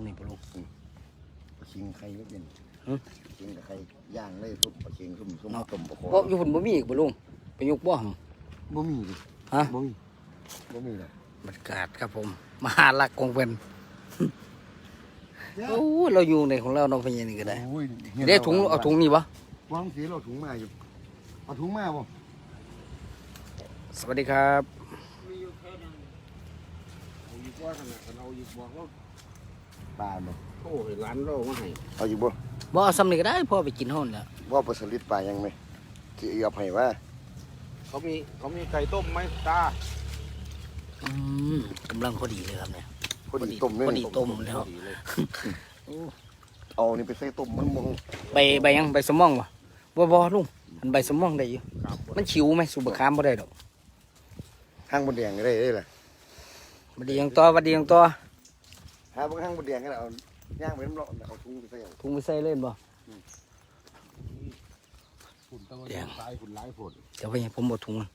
ำนี่ปะลุงปลาชิงไข่ก็เป็นหึปลาชิงกับไข่ย่างเลยทุบปลาชิงซุ่มซุ่มเนาะต้มปลาคอเพราะอยู่ฝุ่นบ่มีอีกปะลุงไปยกบ่หบ่มีดิฮะบ่มีบ่มีเลยบรรยากาศครับผม มหาลักของเพิ่นโอ้เราอยู่ในของเราเนาะเพิ่นยังนี่ก็ได้โอ้ยเด้ถุงเอาถุงนี่บ่วางสีเราถุงมาอยู่เอาถุงมาบ่สวัสดีครับ ปลาบ่โอ้ยร้านเรามาให้เอาอยู่บ่บ่เอาซ้ำนี่ก็ได้พ่อไปกินห้อนแล้วว่าปลาสลิดปลายังไหมที่เอาให้ว่าเขามีเขามีไก่ต้มไหมตาอืมกำลังพอดีเลยครับเนี่ยพอดีต้มเลยพอดีต้มแล้วดีเลยเอานี่ไปใส่ต้มมันมองใบใบยังใบสมองบ่บ่บ่ลุงมันใบสมองได้อยู่ครับมันฉิวไหมสูบะขามบ่ได้ดอกห้างบนแดงก็ได้ได้ล่ะบัดดียังต่อบัดดียังต่อ หาบางห้างบนแดงก็ได้เอาย่างไปน้ำร้อนเอาถุงไปใส่เอาถุงไปใส่เล่นบ่ฝุ่นตะวันแดงตายฝุ่นหลายฝุ่นเดี๋ยวไปให้ผมบ่ถุงมัน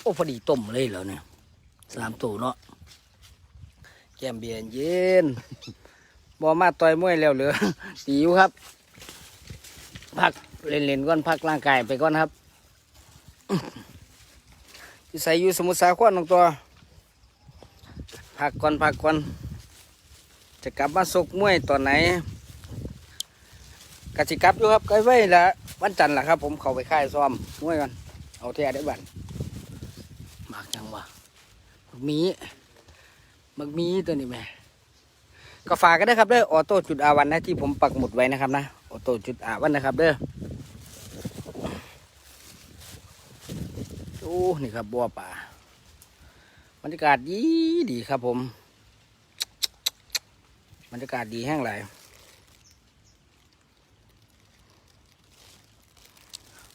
โอ้พอดีต้มเลยแล้วเนี่ยสามตัวเนาะแก้มเบียร์เย็นบ่มาต่อยมวยแล้วเหลือ ตีอยู่ครับ พักเล่นๆก่อนพักร่างกายไปก่อนครับอยู่ใส่อยู่สมุทรสาครน้องตัวพักก่อนพักก่อน จะกลับมาสกมวยตอนไหนกสิกลับอยู่ครับใกล้ไว้ละวันจันทร์ล่ะครับ ผมเข้าไปค่ายซ้อมมวยกันเอาเทียได้บันมากจังวะมักมีมักมีตัวนี้แม่ก็ฝากกันด้ครับเด้อออโต้จุดอาวันนะที่ผมปักหมุดไว้นะครับนะออโต้จุดอาวันนะครับเด้อโอ้นี่ครับบัวป่าบรรยากาศดีดีครับผม บรรยากาศดีแห้งไหล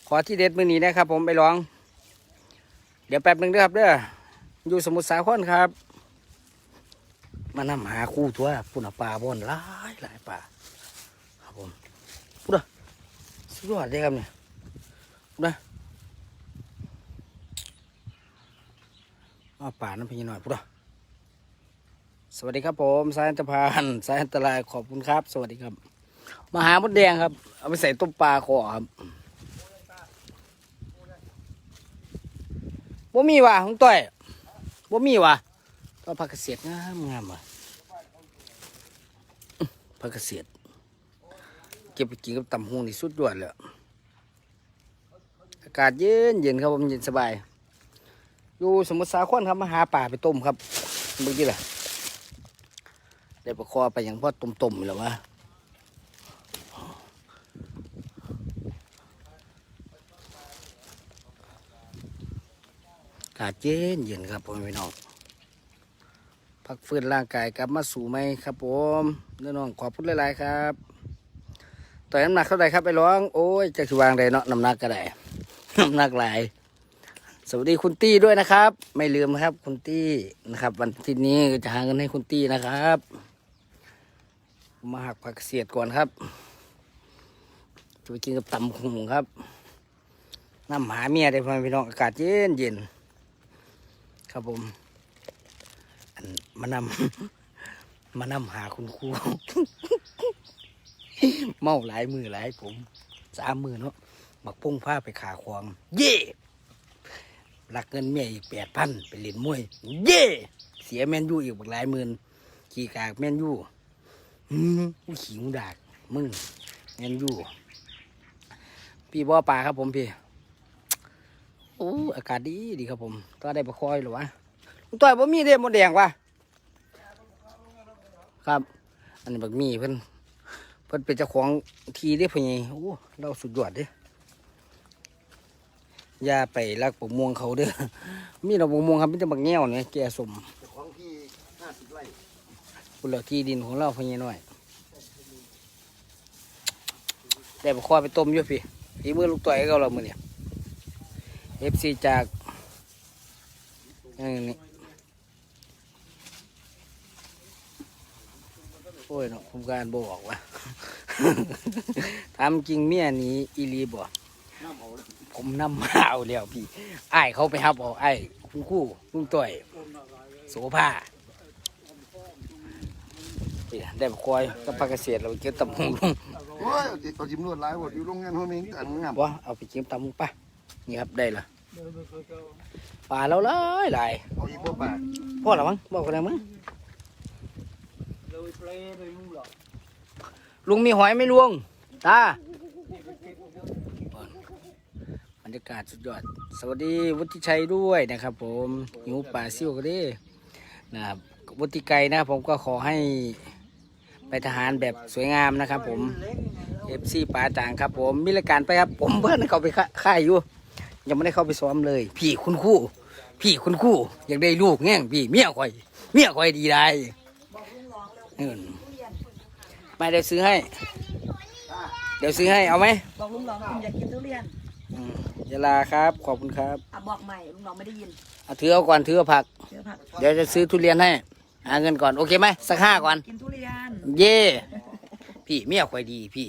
ขอที่เด็ดมือนี้นะครับ ผมไปลอง เดี๋ยวแป๊บหนึ่งด้อครับเด้ออยู่สมุทรสาครครับ มานำหาคู่ตัวปุ่นปลาบอนหลายหลายปลาครับผมพูดอะสุดยอดเลยครับเนี่ยพูดนะเอาปลาน้ำพีหน่อยพูดอะ สวัสดีครับผมสายอันตพานสายอันตรายขอบคุณครับ สวัสดีครับมาหามดแดงครับ เอาไปใส่ต้มปลาคอครับบ่มีว่ะของต้อยบ่มีว่ะต้นผักเกษตรงามงามว่ะผักเกษตรเก็บไปกินกับตำหงนี่สุดยอดเลยอากาศเย็นเย็นครับผมเย็นสบาย อยู่สมุทรสาครครับมาหาป่าไปต้มครับเมื่อกี้แหละ ได้ประคอไปอย่างพ่อตุ่มๆหรอวะอากาเย็นเย็นครับพ่อแม่พี่น้องพักฟื้นร่างกายกลับมาสู่ไหมครับผมน้องขอบคุณหลายๆครับต่อยน้ำหนักเท่าไหร่ครับไปร้องโอ้ยจะคือวางไดเนาะน้ำหนักก็ได้น้ำหนักหลายสวัสดีคุณตี้ด้วยนะครับ ไม่ลืมนะครับ คุณตี้นะครับ วันที่นี้จะหาเงินให้คุณตี้นะครับ มาหักผักเสียดก่อนครับ จะไปกินกับตำหุงครับน้ำหาเมียได้พ่อพี่น้องอากาศเย็นเย็นครับผมมานำมานำหาคุณครูเมาหลายมือหลายผมสามมือเนาะบักพุ่งผ้าไปขาควง เย่รักเงินเมียอีกแปดพันไปเล่นมวย เย่เสียแมนยูอีกบักหลายหมื่นขี่กากแมนยู อืมกูขิงดาก มึงเงินอยู่ พี่บ่อปลาครับผมพี่โอ้อากาศดีดีครับผมก็ได้ประคอยหรือวะต้อยบ่มีเด้หมดแดงวะครับ อันนี้บักมีเพิ่นเพิ่นเป็นเจ้าของทีเด้พ่อใหญ่โอ้เราสุดยอดเด้อย่าไปรักปกม่วงเขาเด้อมีดอกปกม่วงครับเป็นแต่บักแง่วเนี่ยแก่สมเจ้าของที่ห้าสิบไร่ บุญเหลือที่ดินของเราเพียงน้อยได้ไปควาไปต้มอยู่พี่พี่มือลูกต่อยก็เรามือเนี่ยเอฟซีจากอย่างนี้โอ้ยเนาะผมการบอกว่าทำจริงเมียนี้อีหลีบอกน้ำเอาเลยผมนำมาเอาแล้วพี่ไอ้เขาไปครับเอาไอ้คุณคู่ลุงต่อย โสภา นี่ได้บักควายกับผักเกษตรเราเก็บตำหงลงโอ้ยเอาติดเอาจิ้มรวดหลายหมดอยู่โรงงานห้องนี้อันงามบ่เอาไปจิ้มตำหงปะนี่ครับได้ละปลาเราหลายหลายเอาอีกบ่ปากพ่อหรอมั้งบอกกันแล้วมั้งลุงมีหอยไหม่ลุงตาบรรยากาศสุดยอด สวัสดีวุฒิชัยด้วยนะครับ ผมหิวป่าซิ่วกันดินะครับวุฒิไกรนะครับผมก็ขอให้ ไปทหารแบบสวยงามนะครับผมเอฟซีป่าจางครับผมมีรายการไปครับ ผมเพื่อนเขาไปค่าค่ายอยู่ ยังไม่ได้เข้าไปซ้อมเลย พี่คุณครู่ พี่คุณครู่อยากได้ลูกแง่งพี่เมียข่อย เมียข่อยดีได้เออไม่ได้ซื้อให้ เดี๋ยวซื้อให้เอาไหมบอกลุงหลองคุณอยากกินทุเรียนอืมยาลาครับ ขอบคุณครับอะบอกใหม่ลุงหลองไม่ได้ยินเอาถือเอาก่อนถือเอาผัก เดี๋ยวผักเดี๋ยวจะซื้อทุเรียนให้ หาเงินก่อนโอเคไหมสักห้าก่อน กินทุเรียนเย่พี่เมียข่อยดีพี่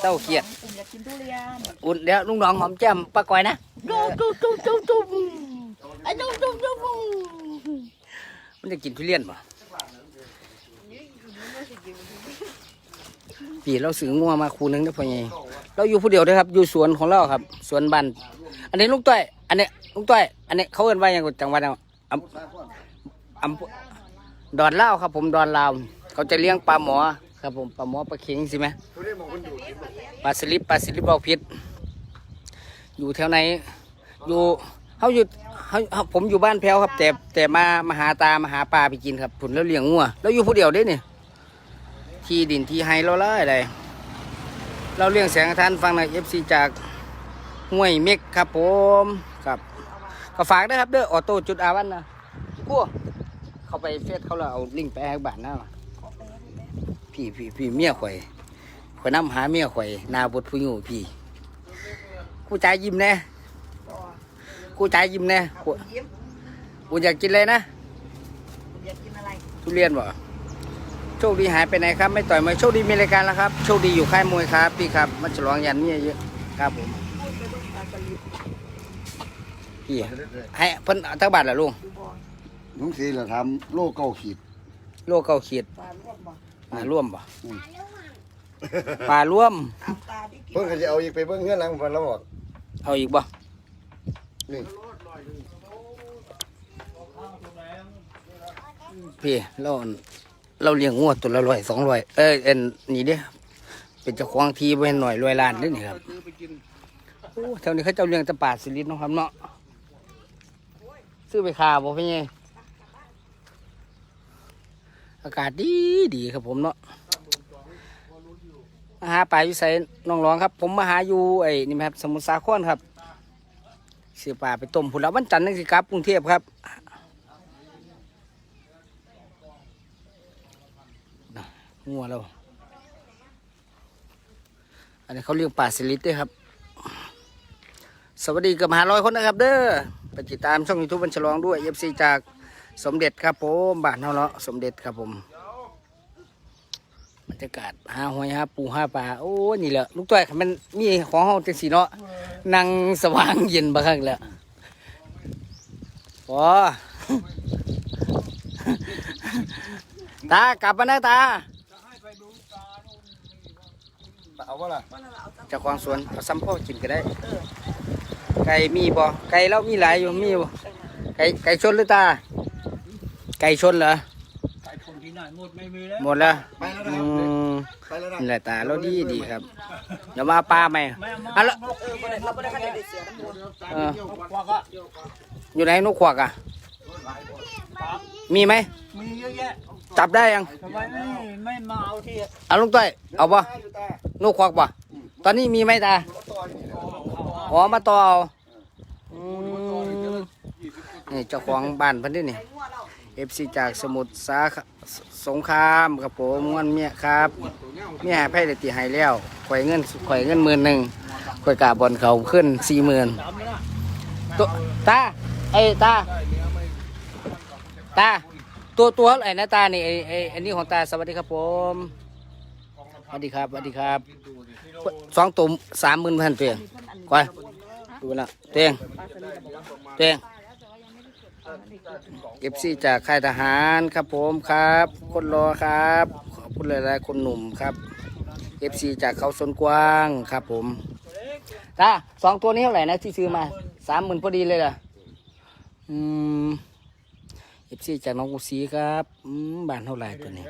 เต้าเกียดผมอยากกินทุเรียนอุ่นเดี๋ยวลุงน้องหอมแจ่มปลาก้อยนะจุ๊บจุ๊บจุ๊บจุ๊บจุ๊บไอ้จุ๊บจุ๊บจุ๊บมันจะกินทุเรียนป่ะพี่เราซื้องัวมาคูหนึงได้พอไงเราอยู่ผู้เดียวด้วยครับ อยู่สวนของเราครับ สวนบันอันนี้ลุงต้อย อันนี้ลุงต้อย อันนี้เขาเอิ้นว่าอย่างจังหวัดอะอำอำ ดอนเล่าครับผมดอนลาวเขาจะเลี้ยงปลาหมอครับผมปลาหมอปลาเข็งใช่ไหมปลาสลิปปลาสลิปบอกพิษอยู่แถวไหนอยู่เขาอยู่เขาผมอยู่บ้านแพ้วครับ แต่แต่มามาหาตามาหาปลาไปกินครับผุนแล้วเลี้ยงงัวแล้วอยู่ผู้เดียวเด้เนี่ยที่ดินที่ไฮเราละอะไรเราเลี้ยงแสงท่านฟังในเอฟซีจากห้วยเม็กครับผมครับก็ฝากด้ครับเด้อออโต้จุดอาวันนะพวก เขาไปเฟซเขาแล้วเอาลิงก์ไปให้บ้านนะพี่พี่พี่เมียข่อยข่อยนำหาเมียข่อยหนาบทผู้อยู่พี่กูใจายยิ้มแน่กูใจายยิ้มแน่กูยิ้มกูอยากกินเลยนะผมอยากกินอะไรทุเรียนบ่โชคดีหายไปไหนครับ ไม่ต่อยมวยโชคดีมีรายการแล้วครับโชคดีอยู่ค่ายมวยครับ พี่ครับมาฉลองยันเมียเยอะครับผมพูดไปดูปลาสลิดพี่ให้เพิ่นเอาทักบาทละลุง ดูบอลลุงสีเราทำโลเก้าขีดโลเก้าขีดปลาลวกบอกปลาร่วมบ่ปลาร่วมตามตาที่กินเพิ่นก็จะเอาอีกไปเบิ่งเฮือนหลังเพิ่นแล้วบอกเอาอีกบ่นี่พี่เราเราเลี้ยงงัวตัวละร้อยสองร้อยเออเอ็นนี่เด้เป็นเจ้าของทีไว้หน่อยรวยล้านเด้นี่ครับซื้อไปกินโอ้แถวนี้เขาเจ้าเลี้ยงแตะปาดสิลิตเนาะครับเนาะซื้อไปขาบ่พี่ไง อากาศดีดีครับผมเนาะมาหาปลาอยู่ใส่น้องร้องครับ ผมมาหาอยู่ไอ้นี่ครับสมุทรสาครครับเสียปลาไปต้มผุนแล้ววันจันทร์นึงสิครับกรุงเทพครับงัวเราอันนี้เขาเรียกปลาสลิดด้วยครับ สวัสดีกือบหาร้อยคนนะครับ เด้อไปติดตามช่องยูทูบบัญชลองด้วยเอฟซีจาก สมเด็จครับผมบ้านเฮาเนาะสมเด็จครับผมบรรยากาศหาหอยหาปูหาปลาโอ้นี่แหละลูกต้อยมันมีของเฮาจังสีเนาะนั่งสว่างเย็นบางครั้งแหล้วโอ้ตากลับมานะตาเอาว่าล่ะเจ้าของสวนเอาซ้ำพ่อกินก็ได้ไก่มีบ่ไก่เรามีหลายอยู่มีบ่ไก่ไก่ชนหรือตา ไก่ชนเหรอไก่คนที่ไหนหมดไม่มีแล้วหมดแล้วไปแล้วอืนะครับมไปแล้วนะนี่แหละตาเราดีดีครับ เดี๋ยวมาปลาไหมอะแล้วเออบ่ได้เราไม่ได้คันได้เสียน้ำมันเออควักอะอยู่ไหนนกขวักอะ มีไหมมีเยอะแยะจับได้ยังทำไมไม่ไม่มาเอาที่เอาลุงต้อยเอาป่ะอยู่ตานกขวักป่ะตอนนี้มีไหมตามาต่อนี่แหละอ๋อมาต่อเอาอืมนี่เจ้าของบ้านเพันธุ์นี่ เอฟซีจากสมุทรสาสงครามครับผมงวนเมียครับเมียไพ่ได้ตีให้แล้วข่อยเงินข่อยเงินหมื่นหนึ่งข่อยกาบอลเขาขึ้นสี่หมื่นตัวตาไอ้ตาตาตัวตัวเท่าไหร่นะตานี่ไอ้ไอ้อันนี้ของตาสวัสดีครับผมสวัสดีครับสวัสดีครับสองตุ่มสามหมื่นพันเตียงก่อยดูนะเตียงเตียง เอฟซีจากค่ายทหารครับผมครับ คนรอครับ ขอบคุณหลายๆคนหนุ่มครับ FC จากเขาสนกว้างครับผมตาสองตัวนี้เท่าไหร่นะที่ซื้อมาสามหมื่นพอดีเลยล่ะอืม FC จากน้องกุศีครับอืมบานเท่าไหร่ตัวนี้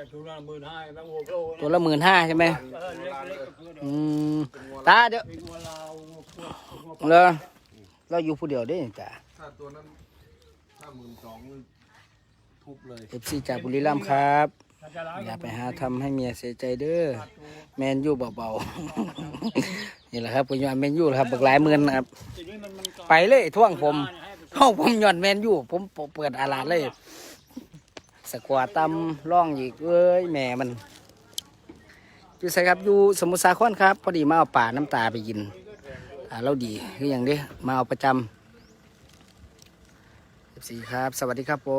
ตัวละหมื่นห้าใช่ไหมอืมตาเดี๋ยวเราเราอยู่ผู้เดียวได้จ้ะถ้าตัวนั้นถ้า หมื่นสองทุบเลยเอฟซีจากบุรีรัมย์ครับถ้าจะร้ายอย่าไปหาทำให้เมียเสียใจเด้อแมนยูเบาๆ นี่แหละครับผมยอนแมนยูครับเบิกหลายหมื่นนะครับทีนี้มันมันไปเลยท่วงผมเข้าผมยอนแมนยูผมเปิดอาลาดเลย สกวาตำร่องอีกเอ้ยแหม่มันอยู่ใส่ครับอยู่สมุทรสาครครับ พอดีมาเอาป่าน้ำตาไปกินอ่าเราดีคืออย่างนี้มาเอาประจำ FC ครับ สวัสดีครับผ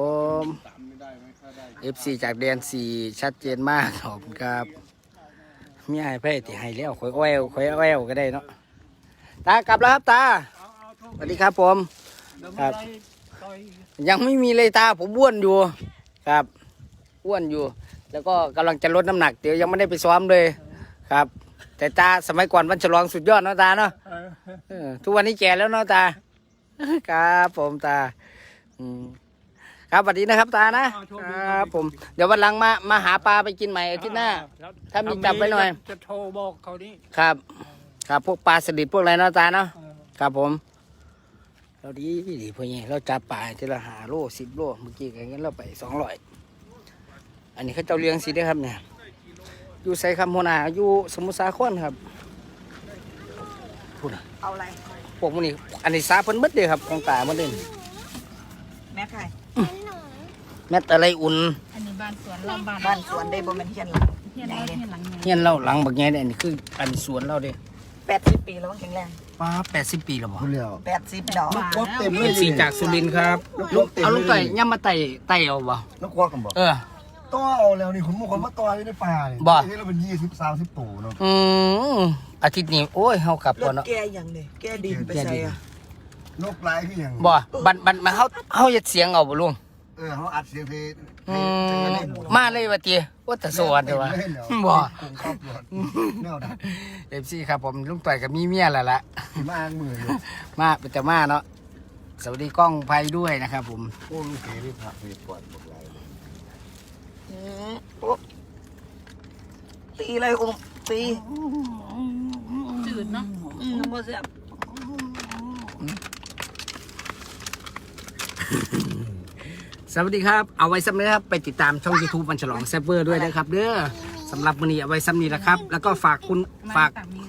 มตามไม่ได้ไหมถ้าได้ FC จากแดนสี่ชัดเจนมากขอบคุณครับมีไอ้ไพ่ที่ให้แล้วคอยอ้อยคอยอ้อยก็ได้เนาะตากลับแล้วครับตาเอาเอาทุบสวัสดีครับผมเดี๋ยวครัมาบไล่ต่อยยังไม่มีเลยตาผมอ้วนอยู่ครับอ้วนอยู่ แล้วก็กำลังจะลดน้ำหนักเดี๋ยวยังไม่ได้ไปซ้อมเลยครับ แต่ตาสมัยก่อนวันฉลองสุดยอดเนาะตาเนาะเออเออทุกวันนี้แก่แล้วเนาะตา ครับผมตา อืมครับสวัสดีนะครับตานะเอาโชครับผม เดี๋ยววันหลังมามาหาปลาไปกินใหม่อาทิตย์หน้าครับถ้ามีจับไว้หน่อย จะโทรบอกเขานี่ครับ ครับพวกปลาสลิดพวกอะไรเนาะตาเนาะเออครับผม เราดีดีพวกนี้เราจับปลาทีละหาโลสิบโลเมื่อกี้กันงั้นเราไปสองร้อยอันนี้เขาเจ้าเลี้ยงสิได้อครับเนี่ย อยู่ใส่คำโหนาอยู่สมุทรสาครครับพูดนะเอาอะไรพวกมันนี่อันนี้ซาเพิ่นหมืดเลยครับของตาเมื่อเด่นแม่ไข่แม้แต่อะไรอุ่น อันนี้บ้านสวนเราบ้านบ้านสวนได้บ่แม่นเฮียนหลังเฮียนเราเฮียนหลังเนี่ยเฮียนเราหลังบักแง่เนี่ยอันนี้คืออันสวนเราเด้แปดสิบปีแล้วมั้งแข็งแรงป้าแปดสิบปีแล้วบ่คุณเลี้ยวแปดสิบดอกควักเต็มเลเป็ยนสีจากสุรินทร์ครับลูกเอาลูกไก่ย่ำมาไต่ไต่เอาบ่นักควักกันบอกเออต่อเอาแล้วนี่คุณมุกคนมาต่ออยู่ในป่านี่บ่นี่เราเป็นยี่สิบสามสิบตัวเนาะอืมอาทิตย์นี้โอ้ยเฮากลับรก่อนถเนาะ แกอย่างนี้แกดินไปใส่อะ นกหลายคืออย่างบ่บันบันมาเฮาเฮาเฮ็ดเสียงเอาบ่ลุงเออเขาอัดเสียงเพลงอืมมาเลยว่าติว่าแต่สวัสดีว่าบ่กรุงครับบ่แนวดัก FC ครับผมลุงต่อยกับมีเมียแล้วล่ะที่มาอ้างมืออยู่มาเป็นแต่มาเนาะสวัสดีกล้องภัยด้วยนะครับผมโอ้ลูกเก๋นี่ผักนี่ปวดบอกหลายอืมโอ๊ะตีเลยอุ้มตีจืดเนาะอืมบ่เสียบ สวัสดีครับ เอาไว้ซ้ำนี้ครับ ไปติดตามช่อง YouTube วันฉลองแซฟเวอร์ด้วยนะครับเด้อสำหรับวันนี้เอาไว้ซ้ำนี้นะครับ แล้วก็ฝากคุณฝากตักนี้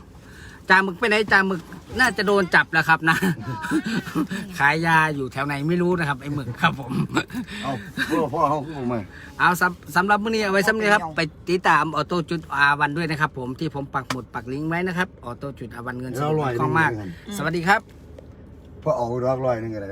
จาหมึกไปไหนจาหมึกน่าจะโดนจับแล้วครับนะ ขายยาอยู่แถวไหนไม่รู้นะครับไอ้หมึกครับผม เอาพ่อพ่อเขาพูดมาเอาสำสำหรับมื้อนี้เอาไว้ซ้ำนี้ครับ ไปติดตามออโต้จุดอาวันด้วยนะครับ ผมที่ผมปักหมุดปักลิงก์ไว้นะครับออโต้จุดอาวันเงินสดเราลอยคล่องมาก สวัสดีครับ พ่อเอาดอกลอยหนึงอะไร